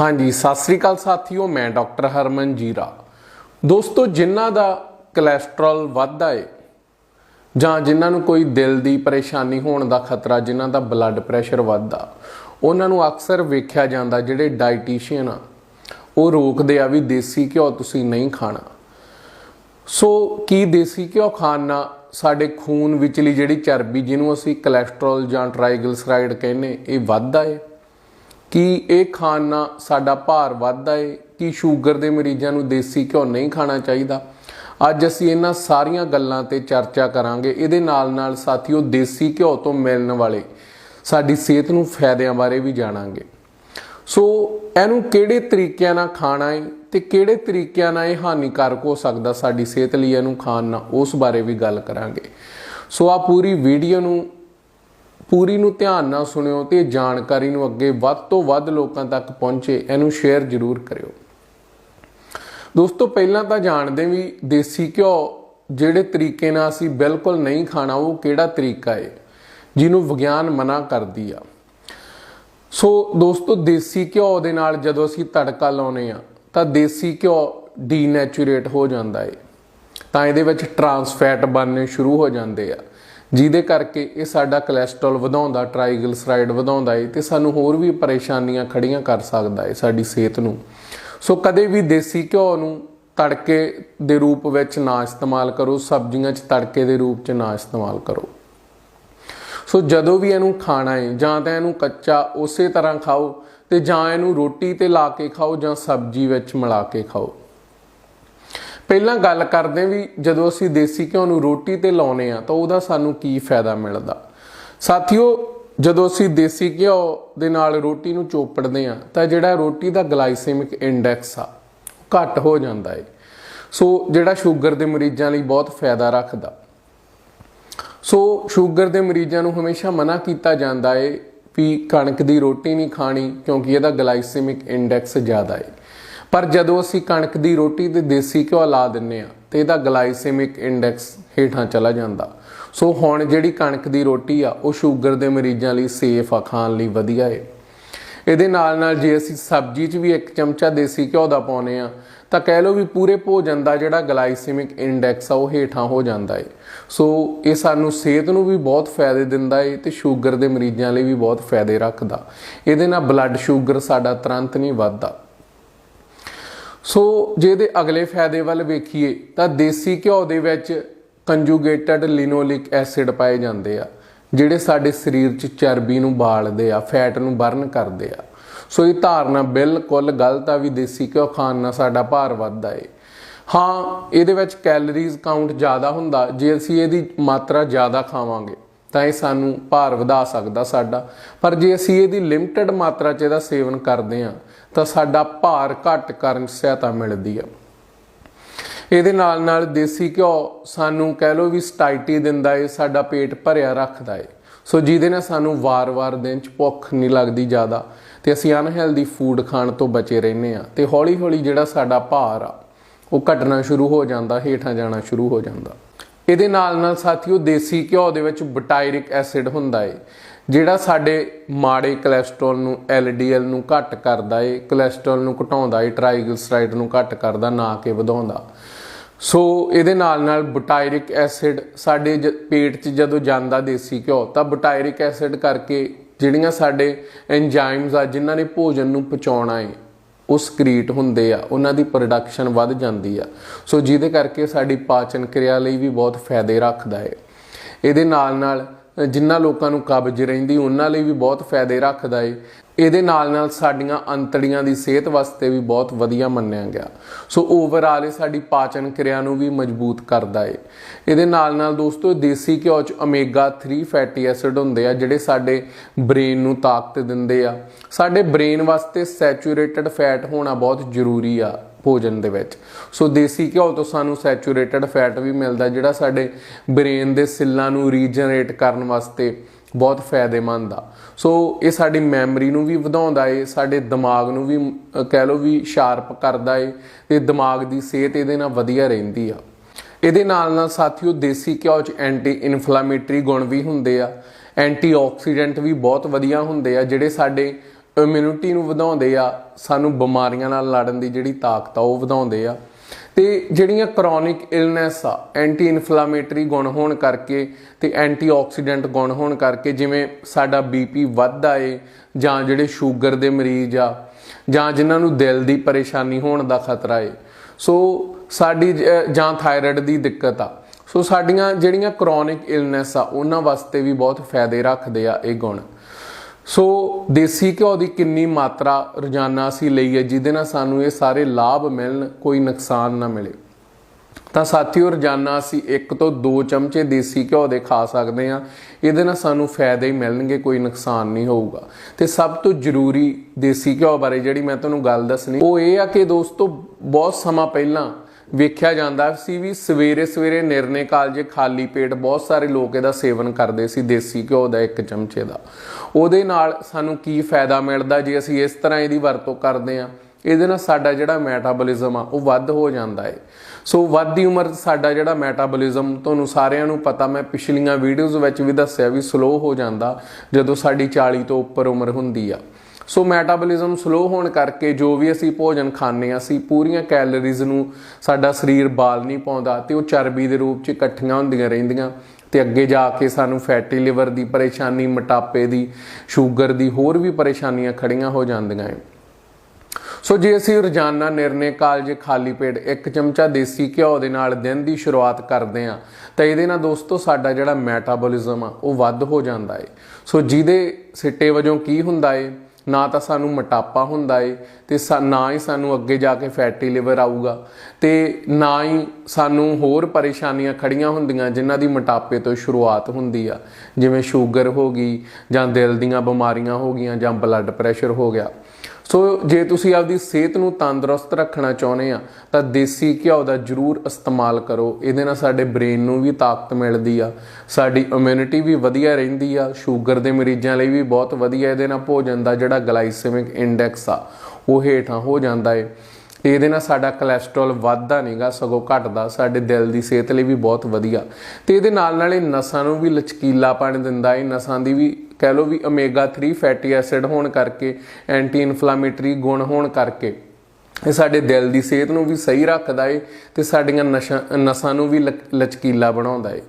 ਹਾਂਜੀ, ਸਤਿ ਸ੍ਰੀ ਅਕਾਲ ਸਾਥੀਓ, ਮੈਂ ਡਾਕਟਰ ਹਰਮਨ ਜੀਰਾ। ਦੋਸਤੋ, ਜਿਨ੍ਹਾਂ ਦਾ ਕੋਲੇਸਟ੍ਰੋਲ ਵੱਧਦਾ ਏ, ਜਾਂ ਜਿਨ੍ਹਾਂ ਨੂੰ ਕੋਈ ਦਿਲ ਦੀ ਪਰੇਸ਼ਾਨੀ ਹੋਣ ਦਾ ਖਤਰਾ, ਜਿਨ੍ਹਾਂ ਦਾ ਬਲੱਡ ਪ੍ਰੈਸ਼ਰ ਵੱਧਦਾ, ਉਹਨਾਂ ਨੂੰ ਅਕਸਰ ਵੇਖਿਆ ਜਾਂਦਾ, ਜਿਹੜੇ ਡਾਈਟੀਸ਼ੀਅਨ ਆ, ਉਹ ਰੋਕਦੇ ਆ ਵੀ ਦੇਸੀ ਘਿਓ ਤੁਸੀਂ ਨਹੀਂ ਖਾਣਾ। ਸੋ, ਕੀ ਦੇਸੀ ਘਿਓ ਖਾਣ ਨਾਲ ਸਾਡੇ ਖੂਨ ਵਿਚਲੀ ਜਿਹੜੀ ਚਰਬੀ, ਜਿਹਨੂੰ ਅਸੀਂ ਕੋਲੇਸਟ੍ਰੋਲ ਜਾਂ ਟ੍ਰਾਈਗਲਿਸਰਾਈਡ ਕਹਿੰਦੇ, ਇਹ ਵੱਧਦਾ ਏ? ਕਿ ਇਹ ਖਾਣ ਨਾਲ ਸਾਡਾ ਭਾਰ ਵੱਧਦਾ ਏ? ਕਿ ਸ਼ੂਗਰ ਦੇ ਮਰੀਜ਼ਾਂ ਨੂੰ ਦੇਸੀ ਘਿਓ ਨਹੀਂ ਖਾਣਾ ਚਾਹੀਦਾ? ਅੱਜ ਅਸੀਂ ਇਹਨਾਂ ਸਾਰੀਆਂ ਗੱਲਾਂ ਤੇ ਚਰਚਾ ਕਰਾਂਗੇ। ਇਹਦੇ ਨਾਲ ਨਾਲ ਸਾਥੀਓ, ਦੇਸੀ ਘਿਓ ਤੋਂ ਮਿਲਣ ਵਾਲੇ ਸਾਡੀ ਸਿਹਤ ਨੂੰ ਫਾਇਦਿਆਂ ਬਾਰੇ ਵੀ ਜਾਣਾਂਗੇ। ਸੋ, ਇਹਨੂੰ ਕਿਹੜੇ ਤਰੀਕਿਆਂ ਨਾਲ ਖਾਣਾ ਹੈ ਤੇ ਕਿਹੜੇ ਤਰੀਕਿਆਂ ਨਾਲ ਇਹ ਹਾਨੀਕਾਰਕ ਹੋ ਸਕਦਾ ਸਾਡੀ ਸਿਹਤ ਲਈ ਇਹਨੂੰ ਖਾਣ ਨਾਲ? ਉਸ ਬਾਰੇ ਵੀ ਗੱਲ ਕਰਾਂਗੇ। ਸੋ ਆ ਪੂਰੀ ਵੀਡੀਓ ਨੂੰ ਪੂਰੀ ਨੂੰ ਧਿਆਨ ਨਾਲ ਸੁਣਿਓ ਤੇ ਜਾਣਕਾਰੀ ਨੂੰ ਅੱਗੇ ਵੱਧ ਤੋਂ ਵੱਧ ਲੋਕਾਂ ਤੱਕ ਪਹੁੰਚੇ, ਇਹਨੂੰ ਸ਼ੇਅਰ ਜ਼ਰੂਰ ਕਰਿਓ। ਦੋਸਤੋ, ਪਹਿਲਾਂ ਤਾਂ ਜਾਣਦੇ ਵੀ ਦੇਸੀ ਘਿਓ ਜਿਹੜੇ ਤਰੀਕੇ ਨਾਲ ਅਸੀਂ ਬਿਲਕੁਲ ਨਹੀਂ ਖਾਣਾ, ਉਹ ਕਿਹੜਾ ਤਰੀਕਾ ਹੈ ਜਿਹਨੂੰ ਵਿਗਿਆਨ ਮਨਾ ਕਰਦੀ ਆ। ਸੋ ਦੋਸਤੋ, ਦੇਸੀ ਘਿਓ ਦੇ ਨਾਲ ਜਦੋਂ ਅਸੀਂ ਤੜਕਾ ਲਾਉਨੇ ਆ, ਤਾਂ ਦੇਸੀ ਘਿਓ ਡੀਨੈਚੁਰੇਟ ਹੋ ਜਾਂਦਾ ਹੈ ਤਾਂ ਇਹਦੇ ਵਿੱਚ ਟਰਾਂਸਫੈਟ ਬਣਨੇ ਸ਼ੁਰੂ ਹੋ ਜਾਂਦੇ ਆ। ਜਿਹਦੇ ਕਰਕੇ ਇਹ ਸਾਡਾ ਕੋਲੇਸਟ੍ਰੋਲ ਵਧਾਉਂਦਾ ਟ੍ਰਾਈਗਲਿਸਰਾਈਡ ਵਧਾਉਂਦਾ ਏ ਤੇ ਸਾਨੂੰ ਹੋਰ ਵੀ ਪਰੇਸ਼ਾਨੀਆਂ ਖੜੀਆਂ ਕਰ ਸਕਦਾ ਏ ਸਾਡੀ ਸਿਹਤ ਨੂੰ। ਸੋ ਕਦੇ ਵੀ ਦੇਸੀ ਘਿਓ ਨੂੰ ਤੜਕੇ ਦੇ ਰੂਪ ਵਿੱਚ ਨਾ ਇਸਤੇਮਾਲ ਕਰੋ, ਸਬਜ਼ੀਆਂ 'ਚ ਤੜਕੇ ਦੇ ਰੂਪ 'ਚ ਨਾ ਇਸਤੇਮਾਲ ਕਰੋ। ਸੋ ਜਦੋਂ ਵੀ ਇਹਨੂੰ ਖਾਣਾ ਹੈ ਜਾਂ ਤਾਂ ਇਹਨੂੰ ਕੱਚਾ ਉਸੇ ਤਰ੍ਹਾਂ ਖਾਓ ਤੇ ਜਾਂ ਇਹਨੂੰ ਰੋਟੀ ਤੇ ਲਾ ਕੇ ਖਾਓ ਜਾਂ ਸਬਜ਼ੀ ਵਿੱਚ ਮਿਲਾ ਕੇ ਖਾਓ। ਪਹਿਲਾਂ ਗੱਲ ਕਰਦੇ ਵੀ ਜਦੋਂ ਅਸੀਂ ਦੇਸੀ ਘਿਓ ਨੂੰ ਰੋਟੀ ਤੇ ਲਾਉਨੇ ਆ ਤਾਂ ਉਹਦਾ ਸਾਨੂੰ ਕੀ ਫਾਇਦਾ ਮਿਲਦਾ? ਸਾਥੀਓ, ਜਦੋਂ ਅਸੀਂ ਦੇਸੀ ਘਿਓ ਦੇ ਨਾਲ ਰੋਟੀ ਨੂੰ ਚੋਪੜਦੇ ਆ ਤਾਂ ਜਿਹੜਾ ਰੋਟੀ ਦਾ ਗਲਾਈਸੈਮਿਕ ਇੰਡੈਕਸ ਆ, ਉਹ ਘੱਟ ਹੋ ਜਾਂਦਾ ਏ। ਸੋ ਜਿਹੜਾ ਸ਼ੂਗਰ ਦੇ ਮਰੀਜ਼ਾਂ ਲਈ ਬਹੁਤ ਫਾਇਦਾ ਰੱਖਦਾ। ਸੋ ਸ਼ੂਗਰ ਦੇ ਮਰੀਜ਼ਾਂ ਨੂੰ ਹਮੇਸ਼ਾ ਮਨਾ ਕੀਤਾ ਜਾਂਦਾ ਏ ਵੀ ਕਣਕ ਦੀ ਰੋਟੀ ਨਹੀਂ ਖਾਣੀ ਕਿਉਂਕਿ ਇਹਦਾ ਗਲਾਈਸੈਮਿਕ ਇੰਡੈਕਸ ਜ਼ਿਆਦਾ ਏ। ਪਰ ਜਦੋਂ ਅਸੀਂ ਕਣਕ ਦੀ ਰੋਟੀ ਤੇ ਦੇਸੀ ਘਿਓ ਲਾ ਦਿੰਨੇ ਆ ਤੇ ਇਹਦਾ ਗਲਾਈਸੈਮਿਕ ਇੰਡੈਕਸ ਹੇਠਾਂ ਚਲਾ ਜਾਂਦਾ। ਸੋ ਹੁਣ ਜਿਹੜੀ ਕਣਕ ਦੀ ਰੋਟੀ ਆ, ਉਹ ਸ਼ੂਗਰ ਦੇ ਮਰੀਜ਼ਾਂ ਲਈ ਸੇਫ ਆ, ਖਾਣ ਲਈ ਵਧੀਆ ਏ। ਇਹਦੇ ਨਾਲ ਨਾਲ ਜੇ ਅਸੀਂ ਸਬਜ਼ੀ 'ਚ ਵੀ ਇੱਕ ਚਮਚਾ ਦੇਸੀ ਘਿਓ ਦਾ ਪਾਉਨੇ ਆ, ਤਾਂ ਕਹਿ ਲਓ ਵੀ ਪੂਰੇ ਭੋਜਨ ਦਾ ਜਿਹੜਾ ਗਲਾਈਸੈਮਿਕ ਇੰਡੈਕਸ ਆ, ਉਹ ਹੇਠਾਂ ਹੋ ਜਾਂਦਾ ਏ। ਸੋ ਇਹ ਸਾਨੂੰ ਸਿਹਤ ਨੂੰ ਵੀ ਬਹੁਤ ਫਾਇਦੇ ਦਿੰਦਾ ਏ ਤੇ ਸ਼ੂਗਰ ਦੇ ਮਰੀਜ਼ਾਂ ਲਈ ਵੀ ਬਹੁਤ ਫਾਇਦੇ ਰੱਖਦਾ। ਇਹਦੇ ਨਾਲ ਬਲੱਡ ਸ਼ੂਗਰ ਸਾਡਾ ਤੁਰੰਤ ਨਹੀਂ ਵੱਧਦਾ। ਸੋ ਜੇ ਇਹਦੇ ਅਗਲੇ ਫਾਇਦੇ ਵੱਲ ਵੇਖੀਏ ਤਾਂ ਦੇਸੀ ਘਿਓ ਦੇ ਵਿੱਚ ਕੰਜੂਗੇਟਡ ਲਿਨੋਲਿਕ ਐਸਿਡ ਪਾਏ ਜਾਂਦੇ ਆ, ਜਿਹੜੇ ਸਾਡੇ ਸਰੀਰ 'ਚ ਚਰਬੀ ਨੂੰ ਬਾਲਦੇ ਆ ਫੈਟ ਨੂੰ ਬਰਨ ਕਰਦੇ ਆ। ਸੋ ਇਹ ਧਾਰਨਾ ਬਿਲਕੁਲ ਗਲਤ ਆ ਵੀ ਦੇਸੀ ਘਿਓ ਖਾਣ ਨਾਲ ਸਾਡਾ ਭਾਰ ਵੱਧਦਾ ਏ। ਹਾਂ, ਇਹਦੇ ਵਿੱਚ ਕੈਲਰੀਜ਼ ਕਾਊਂਟ ਜ਼ਿਆਦਾ ਹੁੰਦਾ, ਜੇ ਅਸੀਂ ਇਹਦੀ ਮਾਤਰਾ ਜ਼ਿਆਦਾ ਖਾਵਾਂਗੇ। ਤਾਂ ਇਹ ਸਾਨੂੰ ਭਾਰ ਵਧਾ ਸਕਦਾ ਸਾਡਾ। ਪਰ ਜੇ ਅਸੀਂ ਇਹਦੀ ਲਿਮਟਿਡ ਮਾਤਰਾ 'ਚ ਇਹਦਾ ਸੇਵਨ ਕਰਦੇ ਆ ਤਾਂ ਸਾਡਾ ਭਾਰ ਘੱਟ ਕਰਨ ਸਹਾਇਤਾ ਮਿਲਦੀ ਆ। ਇਹਦੇ ਨਾਲ ਨਾਲ ਦੇਸੀ ਘਿਓ ਸਾਨੂੰ ਕਹਿ ਲਓ ਵੀ ਸਟਾਈਟੀ ਦਿੰਦਾ ਏ, ਸਾਡਾ ਪੇਟ ਭਰਿਆ ਰੱਖਦਾ ਏ। ਸੋ ਜਿਹਦੇ ਨਾਲ ਸਾਨੂੰ ਵਾਰ-ਵਾਰ ਦਿਨ 'ਚ ਭੁੱਖ ਨਹੀਂ ਲੱਗਦੀ ਜ਼ਿਆਦਾ, ਤੇ ਅਸੀਂ ਅਨਹੈਲਦੀ ਫੂਡ ਖਾਣ ਤੋਂ ਬਚੇ ਰਹਿੰਦੇ ਆ ਤੇ ਹੌਲੀ-ਹੌਲੀ ਜਿਹੜਾ ਸਾਡਾ ਭਾਰ ਆ, ਉਹ ਘਟਣਾ ਸ਼ੁਰੂ ਹੋ ਜਾਂਦਾ, ਹੇਠਾਂ ਜਾਣਾ ਸ਼ੁਰੂ ਹੋ ਜਾਂਦਾ। ਇਹਦੇ ਨਾਲ ਨਾਲ ਸਾਥੀਓ, ਦੇਸੀ ਘਿਓ ਦੇ ਵਿੱਚ ਬਟਾਇਰਿਕ ਐਸਿਡ ਹੁੰਦਾ ਏ, ਜਿਹੜਾ ਸਾਡੇ ਮਾੜੇ ਕੋਲੇਸਟ੍ਰੋਲ ਨੂੰ LDL ਨੂੰ ਘੱਟ ਕਰਦਾ ਏ ਕੋਲੇਸਟ੍ਰੋਲ ਨੂੰ ਘਟਾਉਂਦਾ ਏ ਟ੍ਰਾਈਗਲਿਸਰਾਈਡ ਨੂੰ ਘੱਟ ਕਰਦਾ, ਨਾ ਕਿ ਵਧਾਉਂਦਾ। ਸੋ ਇਹਦੇ ਨਾਲ ਨਾਲ ਬਟਾਇਰਿਕ ਐਸਿਡ ਸਾਡੇ ਜ- ਪੇਟ 'ਚ ਜਦੋਂ ਜਾਂਦਾ ਦੇਸੀ ਘਿਓ, ਤਾਂ ਬਟਾਇਰਿਕ ਐਸਿਡ ਕਰਕੇ ਜਿਹੜੀਆਂ ਸਾਡੇ ਐਂਜ਼ਾਈਮਸ ਆ, ਜਿਨ੍ਹਾਂ ਨੇ ਭੋਜਨ ਨੂੰ ਪਚਾਉਣਾ ਏ ਉਹ ਸਕਰੀਟ ਹੁੰਦੇ ਆ, ਉਹਨਾਂ ਦੀ ਪ੍ਰੋਡਕਸ਼ਨ ਵੱਧ ਜਾਂਦੀ ਆ। ਸੋ ਜਿਹਦੇ ਕਰਕੇ ਸਾਡੀ ਪਾਚਨ ਕਿਰਿਆ ਲਈ ਵੀ ਬਹੁਤ ਫਾਇਦੇ ਰੱਖਦਾ ਏ। ਇਹਦੇ ਨਾਲ ਨਾਲ ਜਿਨ੍ਹਾਂ ਲੋਕਾਂ ਨੂੰ ਕਬਜ਼ ਰਹਿੰਦੀ, ਉਹਨਾਂ ਲਈ ਵੀ ਬਹੁਤ ਫਾਇਦੇ ਰੱਖਦਾ ਏ। ਇਹਦੇ ਨਾਲ ਨਾਲ ਸਾਡੀਆਂ ਅੰਤੜੀਆਂ ਦੀ ਸਿਹਤ ਵਾਸਤੇ ਵੀ ਬਹੁਤ ਵਧੀਆ ਮੰਨਿਆ ਗਿਆ। ਸੋ ਓਵਰਆਲ ਇਹ ਸਾਡੀ ਪਾਚਨ ਕਿਰਿਆ ਨੂੰ ਵੀ ਮਜ਼ਬੂਤ ਕਰਦਾ ਏ। ਇਹਦੇ ਨਾਲ ਨਾਲ ਦੋਸਤੋ ਦੇਸੀ ਘਿਓ ਚ ਓਮੇਗਾ 3 ਫੈਟੀ ਐਸਿਡ ਹੁੰਦੇ ਆ, ਜਿਹੜੇ ਸਾਡੇ ਬ੍ਰੇਨ ਨੂੰ ਤਾਕਤ ਦਿੰਦੇ ਆ। ਸਾਡੇ ਬ੍ਰੇਨ ਵਾਸਤੇ ਸੈਚੂਰੇਟਡ ਫੈਟ ਹੋਣਾ ਬਹੁਤ ਜ਼ਰੂਰੀ ਆ ਭੋਜਨ ਦੇ ਵਿੱਚ। ਸੋ ਦੇਸੀ ਘਿਓ ਤੋਂ ਸਾਨੂੰ ਸੈਚੂਰੇਟਡ ਫੈਟ ਵੀ ਮਿਲਦਾ, ਜਿਹੜਾ ਸਾਡੇ ਬ੍ਰੇਨ ਦੇ ਸੈੱਲਾਂ ਨੂੰ ਰੀਜਨਰੇਟ ਕਰਨ ਵਾਸਤੇ ਬਹੁਤ ਫਾਇਦੇਮੰਦ ਆ। ਸੋ ਇਹ ਸਾਡੀ ਮੈਮਰੀ ਨੂੰ ਵੀ ਵਧਾਉਂਦਾ ਏ, ਸਾਡੇ ਦਿਮਾਗ ਨੂੰ ਵੀ ਕਹਿ ਲਓ ਵੀ ਸ਼ਾਰਪ ਕਰਦਾ ਏ, ਤੇ ਦਿਮਾਗ ਦੀ ਸਿਹਤ ਇਹਦੇ ਨਾਲ ਵਧੀਆ ਰਹਿੰਦੀ ਆ। ਇਹਦੇ ਨਾਲ ਨਾਲ ਸਾਥੀਓ, ਦੇਸੀ ਘਿਓ 'ਚ ਐਂਟੀ ਇਨਫਲੇਮੇਟਰੀ ਗੁਣ ਵੀ ਹੁੰਦੇ ਆ। ਐਂਟੀਆਕਸੀਡੈਂਟ ਵੀ ਬਹੁਤ ਵਧੀਆ ਹੁੰਦੇ ਆ, ਜਿਹੜੇ ਸਾਡੇ ਇਮਿਊਨਿਟੀ ਨੂੰ ਵਧਾਉਂਦੇ ਆ। ਸਾਨੂੰ ਬਿਮਾਰੀਆਂ ਨਾਲ ਲੜਨ ਦੀ ਜਿਹੜੀ ਤਾਕਤ ਆ, ਉਹ ਵਧਾਉਂਦੇ ਆ। ਤੇ ਜਿਹੜੀਆਂ ਕ੍ਰੋਨਿਕ ਇਲਨੈਸ ਆ ਐਂਟੀ ਇਨਫਲਾਮੇਟਰੀ ਗੁਣ ਹੋਣ ਕਰਕੇ ਤੇ ਐਂਟੀਆਕਸੀਡੈਂਟ ਗੁਣ ਹੋਣ ਕਰਕੇ, ਜਿਵੇਂ ਸਾਡਾ ਬੀਪੀ ਵੱਧਦਾ ਏ, ਜਾਂ ਜਿਹੜੇ ਸ਼ੂਗਰ ਦੇ ਮਰੀਜ਼ ਆ, ਜਾਂ ਜਿਨ੍ਹਾਂ ਨੂੰ ਦਿਲ ਦੀ ਪਰੇਸ਼ਾਨੀ ਹੋਣ ਦਾ ਖਤਰਾ ਏ। ਸੋ ਸਾਡੀ ਜ- ਜਾਂ ਥਾਇਰਾਇਡ ਦੀ ਦਿੱਕਤ ਆ। ਸੋ ਸਾਡੀਆਂ ਜਿਹੜੀਆਂ ਕ੍ਰੋਨਿਕ ਇਲਨੈਸ ਆ, ਉਹਨਾਂ ਵਾਸਤੇ ਵੀ ਬਹੁਤ ਫਾਇਦੇ ਰੱਖਦੇ ਆ ਇਹ ਗੁਣ। ਸੋ ਦੇਸੀ ਘਿਓ ਦੀ ਕਿੰਨੀ ਮਾਤਰਾ ਰੋਜ਼ਾਨਾ ਅਸੀਂ ਲਈ ਹੈ, ਜਿਹਦੇ ਨਾਲ ਸਾਨੂੰ ਇਹ ਸਾਰੇ ਲਾਭ ਮਿਲਣ, ਕੋਈ ਨੁਕਸਾਨ ਨਾ ਮਿਲੇ। ਤਾਂ ਸਾਥੀਓ, ਰੋਜ਼ਾਨਾ ਅਸੀਂ ਇੱਕ ਤੋਂ ਦੋ ਚਮਚੇ ਦੇਸੀ ਘਿਓ ਦੇ ਖਾ ਸਕਦੇ ਹਾਂ। ਇਹਦੇ ਨਾਲ ਸਾਨੂੰ ਫਾਇਦੇ ਹੀ ਮਿਲਣਗੇ, ਕੋਈ ਨੁਕਸਾਨ ਨਹੀਂ ਹੋਊਗਾ। ਤੇ ਸਭ ਤੋਂ ਜ਼ਰੂਰੀ ਦੇਸੀ ਘਿਓ ਬਾਰੇ ਜਿਹੜੀ ਮੈਂ ਤੁਹਾਨੂੰ ਗੱਲ ਦੱਸਣੀ, ਉਹ ਇਹ ਆ ਕਿ ਦੋਸਤੋ, ਬਹੁਤ ਸਮਾਂ ਪਹਿਲਾਂ ਵੇਖਿਆ ਜਾਂਦਾ ਸੀ ਵੀ ਸਵੇਰੇ ਸਵੇਰੇ ਨਿਰਣੇ ਕਾਲਜੇ ਖਾਲੀ ਪੇਟ ਬਹੁਤ ਸਾਰੇ ਲੋਕ ਇਹਦਾ ਸੇਵਨ ਕਰਦੇ ਸੀ, ਦੇਸੀ ਘਿਓ ਦਾ ਇੱਕ ਚਮਚੇ ਦਾ। ਉਹਦੇ ਨਾਲ ਸਾਨੂੰ ਕੀ ਫਾਇਦਾ ਮਿਲਦਾ ਜੇ ਅਸੀਂ ਇਸ ਤਰ੍ਹਾਂ ਇਹਦੀ ਵਰਤੋਂ ਕਰਦੇ ਹਾਂ? ਇਹਦੇ ਨਾਲ ਸਾਡਾ ਜਿਹੜਾ ਮੈਟਾਬੋਲਿਜ਼ਮ ਆ, ਉਹ ਵੱਧ ਹੋ ਜਾਂਦਾ ਹੈ ਸੋ ਵੱਧਦੀ ਉਮਰ ਸਾਡਾ ਜਿਹੜਾ ਮੈਟਾਬੋਲਿਜ਼ਮ ਤੁਹਾਨੂੰ ਸਾਰਿਆਂ ਨੂੰ ਪਤਾ, ਮੈਂ ਪਿਛਲੀਆਂ ਵੀਡੀਓਜ਼ ਵਿੱਚ ਵੀ ਦੱਸਿਆ ਵੀ ਸਲੋ ਹੋ ਜਾਂਦਾ ਜਦੋਂ ਸਾਡੀ 40 ਤੋਂ ਉੱਪਰ ਉਮਰ ਹੁੰਦੀ ਆ। ਸੋ ਮੈਟਾਬੋਲਿਜ਼ਮ ਸਲੋ ਹੋਣ ਕਰਕੇ ਜੋ ਵੀ ਅਸੀਂ ਭੋਜਨ ਖਾਂਦੇ ਹਾਂ, ਅਸੀਂ ਪੂਰੀਆਂ ਕੈਲਰੀਜ਼ ਨੂੰ ਸਾਡਾ ਸਰੀਰ ਬਾਲ ਨਹੀਂ ਪਾਉਂਦਾ ਤੇ ਉਹ ਚਰਬੀ ਦੇ ਰੂਪ 'ਚ ਇਕੱਠੀਆਂ ਹੁੰਦੀਆਂ ਰਹਿੰਦੀਆਂ ਤੇ ਅੱਗੇ ਜਾ ਕੇ ਸਾਨੂੰ ਫੈਟੀ ਲਿਵਰ ਦੀ ਪਰੇਸ਼ਾਨੀ, ਮੋਟਾਪੇ ਦੀ ਸ਼ੂਗਰ ਦੀ ਹੋਰ ਵੀ ਪਰੇਸ਼ਾਨੀਆਂ ਖੜੀਆਂ ਹੋ ਜਾਂਦੀਆਂ ਹੈ ਸੋ ਜੇ ਅਸੀਂ ਰੋਜ਼ਾਨਾ ਨਿਰਣੇ ਕਾਲ ਜੇ ਖਾਲੀ ਪੇਟ ਇੱਕ ਚਮਚਾ ਦੇਸੀ ਘਿਓ ਦੇ ਨਾਲ ਦਿਨ ਦੀ ਸ਼ੁਰੂਆਤ ਕਰਦੇ ਆ ਤਾਂ ਇਹਦੇ ਨਾਲ ਦੋਸਤੋ ਸਾਡਾ ਜਿਹੜਾ ਮੈਟਾਬੋਲਿਜ਼ਮ ਆ, ਉਹ ਵੱਧ ਹੋ ਜਾਂਦਾ ਏ। ਸੋ ਜਿਹਦੇ ਸਿੱਟੇ ਵਜੋਂ ਕੀ ਹੁੰਦਾ ਏ? ਨਾ ਤਾਂ ਸਾਨੂੰ ਮੋਟਾਪਾ ਹੁੰਦਾ ਏ, ਤੇ ਸਾ- ਨਾ ਹੀ ਸਾਨੂੰ ਅੱਗੇ ਜਾ ਕੇ ਫੈਟੀ ਲਿਵਰ ਆਊਗਾ। ਤੇ ਨਾ ਹੀ ਸਾਨੂੰ ਹੋਰ ਪਰੇਸ਼ਾਨੀਆਂ ਖੜੀਆਂ ਹੁੰਦੀਆਂ ਜਿਨ੍ਹਾਂ ਦੀ ਮੋਟਾਪੇ ਤੋਂ ਸ਼ੁਰੂਆਤ ਹੁੰਦੀ ਆ। ਜਿਵੇਂ ਸ਼ੂਗਰ ਹੋ ਗਈ ਜਾਂ ਦਿਲ ਦੀਆਂ ਬਿਮਾਰੀਆਂ ਹੋ ਗਈਆਂ ਜਾਂ ਬਲੱਡ ਪ੍ਰੈਸ਼ਰ ਹੋ ਗਿਆ। ਸੋ ਜੇ ਤੁਸੀਂ ਆਪਦੀ ਸਿਹਤ ਨੂੰ ਤੰਦਰੁਸਤ ਰੱਖਣਾ ਚਾਹੁੰਦੇ ਆ, ਤਾਂ ਦੇਸੀ ਘਿਓ ਦਾ ਜਰੂਰ ਇਸਤੇਮਾਲ ਕਰੋ। ਇਹਦੇ ਨਾਲ ਸਾਡੇ ਬ੍ਰੇਨ ਨੂੰ ਵੀ ਤਾਕਤ ਮਿਲਦੀ ਆ, ਸਾਡੀ ਇਮਿਊਨਿਟੀ ਵੀ ਵਧੀਆ ਰਹਿੰਦੀ ਆ, ਸ਼ੂਗਰ ਦੇ ਮਰੀਜ਼ਾਂ ਲਈ ਵੀ ਬਹੁਤ ਵਧੀਆ ਇਹਦੇ ਨਾਲ ਭੋਜਨ ਦਾ ਜਿਹੜਾ ਗਲਾਈਸੈਮਿਕ ਇੰਡੈਕਸ ਆ, ਉਹ ਹੇਠਾਂ ਹੋ ਜਾਂਦਾ ਏ। ਤੇ ਇਹਦੇ ਨਾਲ ਸਾਡਾ ਕੋਲੇਸਟ੍ਰੋਲ ਵੱਧਦਾ ਨਹੀਂਗਾ ਸਗੋਂ ਘਟਦਾ, ਸਾਡੇ ਦਿਲ ਦੀ ਸਿਹਤ ਲਈ ਵੀ ਬਹੁਤ ਵਧੀਆ। ਤੇ ਇਹਦੇ ਨਾਲ ਨਾਲ ਇਹ ਨਸਾਂ ਨੂੰ ਵੀ ਲਚਕੀਲਾਪਣ ਦਿੰਦਾ ਏ ਨਸਾਂ ਦੀ ਵੀ ਕਹਿ ਲਓ ਵੀ ਓਮੇਗਾ 3 ਫੈਟੀ ਐਸਿਡ ਹੋਣ ਕਰਕੇ ਐਂਟੀ ਇਨਫਲਾਮੇਟਰੀ ਗੁਣ ਹੋਣ ਕਰਕੇ, ਇਹ ਸਾਡੇ ਦਿਲ ਦੀ ਸਿਹਤ ਨੂੰ ਵੀ ਸਹੀ ਰੱਖਦਾ ਏ ਤੇ ਸਾਡੀਆਂ ਨਸ਼ਾਂ- ਨਸਾਂ ਨੂੰ ਵੀ ਲਚਕੀਲਾ ਬਣਾਉਂਦਾ ਏ।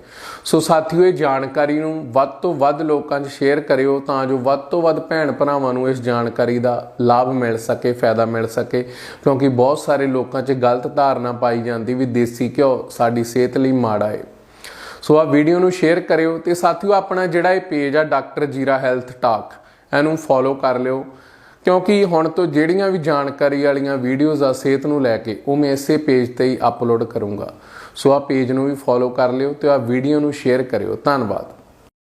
ਸੋ ਸਾਥੀਓ, ਇਹ ਜਾਣਕਾਰੀ ਨੂੰ ਵੱਧ ਤੋਂ ਵੱਧ ਲੋਕਾਂ 'ਚ ਸ਼ੇਅਰ ਕਰਿਓ ਤਾਂ ਜੋ ਵੱਧ ਤੋਂ ਵੱਧ ਭੈਣ ਭਰਾਵਾਂ ਨੂੰ ਇਸ ਜਾਣਕਾਰੀ ਦਾ ਲਾਭ ਮਿਲ ਸਕੇ, ਫਾਇਦਾ ਮਿਲ ਸਕੇ। ਕਿਉਂਕਿ ਬਹੁਤ ਸਾਰੇ ਲੋਕਾਂ 'ਚ ਗਲਤ ਧਾਰਨਾ ਪਾਈ ਜਾਂਦੀ ਵੀ ਦੇਸੀ ਘਿਓ ਸਾਡੀ ਸਿਹਤ ਲਈ ਮਾੜਾ ਏ। ਸੋ ਆ ਵੀਡੀਓ ਨੂੰ ਸ਼ੇਅਰ ਕਰਿਓ ਤੇ ਸਾਥੀਓ, ਆਪਣਾ ਜਿਹੜਾ ਇਹ ਪੇਜ ਆ ਡਾਕਟਰ ਜੀਰਾ ਹੈਲਥ ਟਾਕ ਇਹਨੂੰ ਫੋਲੋ ਕਰ ਲਿਓ। ਕਿਉਂਕਿ ਹੁਣ ਤੋਂ ਜਿਹੜੀਆਂ ਵੀ ਜਾਣਕਾਰੀ ਵਾਲੀਆਂ ਵੀਡੀਓਜ਼ ਆ, ਸਿਹਤ ਨੂੰ ਲੈ ਕੇ, ਉਹ ਮੈਂ ਇਸੇ ਪੇਜ ਤੇ ਹੀ ਅਪਲੋਡ ਕਰੂੰਗਾ। ਸੋ ਆ ਪੇਜ ਨੂੰ ਵੀ ਫੋਲੋ ਕਰ ਲਿਓ ਤੇ ਆ ਵੀਡੀਓ ਨੂੰ ਸ਼ੇਅਰ ਕਰਿਓ। ਧੰਨਵਾਦ।